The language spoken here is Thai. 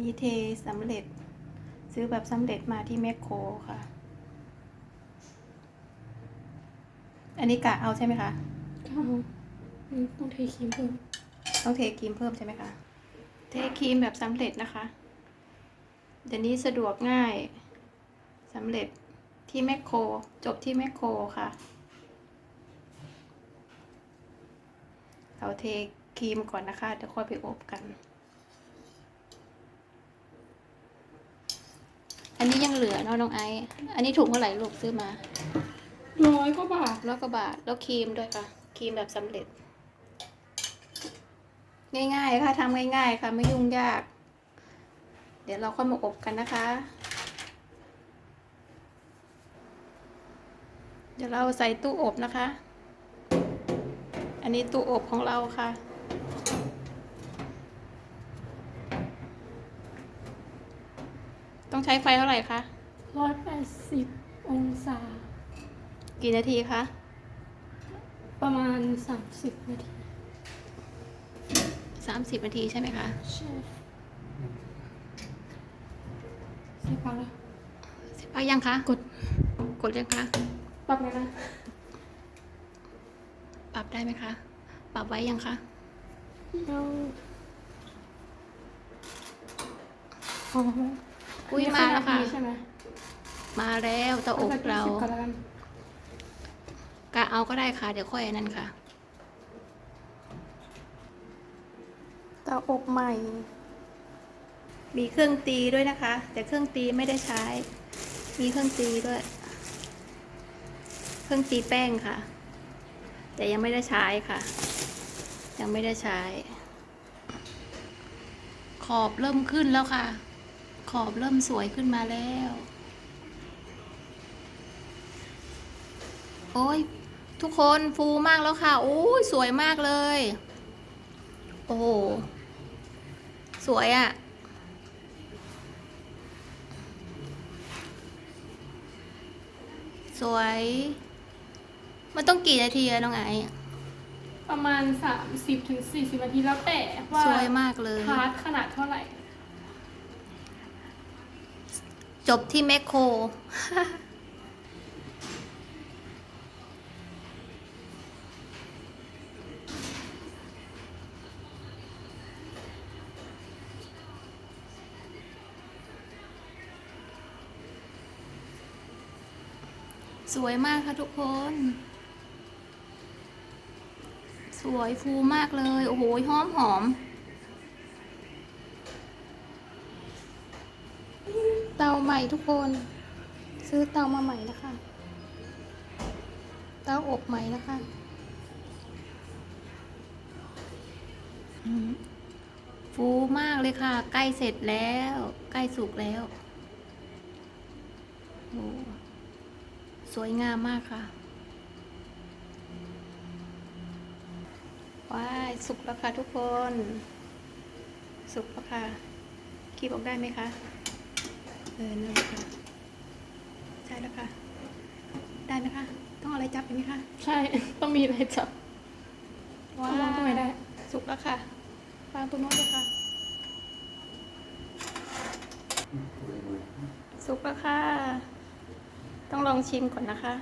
นี่เทสำเร็จ ซื้อแบบสำเร็จมาที่แมคโครค่ะ อันนี้กะเอาใช่ไหมคะก็เอาอืมต้องเทครีมเพิ่ม ต้องเทครีมเพิ่มใช่ไหมคะ เทครีมแบบสำเร็จนะคะ เดี๋ยวนี้สะดวกง่ายสำเร็จที่แมคโคร จบที่แมคโครค่ะ เราเทครีมก่อนนะคะ เดี๋ยวค่อยไปอบกัน อันนี้ยังเหลือเนาะน้องไอซ์อันนี้ถุงเท่าไหร่ลูกซื้อมาร้อยกว่าบาทร้อยกว่าบาท แล้วครีมด้วยค่ะ ครีมแบบสำเร็จ ง่ายๆค่ะทำง่ายๆค่ะไม่ยุ่งยาก เดี๋ยวเราค่อยมาอบกันนะคะ เดี๋ยวเราใส่ตู้อบนะคะ อันนี้ตู้อบของเราค่ะ ต้องใช้ไฟเท่าไหร่คะร้อยแปดสิบองศา กี่นาทีคะ ประมาณสามสิบนาทีสามสิบนาทีใช่ไหมคะ ใช่ใส่ปักแล้วเสร็จพักยังคะ กด กดยังคะ ปรับเลยนะปรับได้ไหมคะ ปรับไว้ยังคะแล้วอ๋ ออุ้ยมาแล้วค่ะ ใช่ไหมมาแล้วเตาอบเราสิบก่อนแล้วกันกะเอาก็ได้ค่ะ เดี๋ยวค่อยอันนั้นค่ะ เตาอบใหม่ มีเครื่องตีด้วยนะคะ แต่เครื่องตีไม่ได้ใช้ มีเครื่องตีด้วย เครื่องตีแป้งค่ะ แต่ยังไม่ได้ใช้ค่ะ ยังไม่ได้ใช้ ขอบเริ่มขึ้นแล้วค่ะ ขอบเริ่มสวยขึ้นมาแล้ว โอ้ย ทุกคนฟูมากแล้วค่ะ โอ้ยสวยมากเลย โอ้โห สวยอะ่ะ สวย มันต้องกี่นาทีอะน้องไอซ์ประมาณสามสิบถึงสี่สิบนาทีแล้วแต่ว่าสวยมากเลยพาร์ทขนาดเท่าไหร่ จบที่แมคโคร สวยมากค่ะทุกคน สวยฟูมากเลย โอ้โหหอมหอม เตา ใหม่ทุกคน ซื้อเตามาใหม่นะคะ เตาอบใหม่นะคะฟูมากเลยค่ะ ใกล้เสร็จแล้ว ใกล้สุกแล้วโอ้สวยงามมากค่ะ ว้ายสุกแล้วค่ะทุกคน สุกแล้วค่ะคีบออกได้ไหมคะ ออนั่นแหละค่ะใช่แล้วค่ะ ได้ไหมคะต้องเอาอะไรจับอีกไหมคะใช่ ต้องมีอะไรจับว้าเอาวางตรงไหนได้ สุกแล้วค่ะวางตรงโน้นเลยค่ะ สุกแล้วค่ะ ต้องลองชิมก่อนนะคะ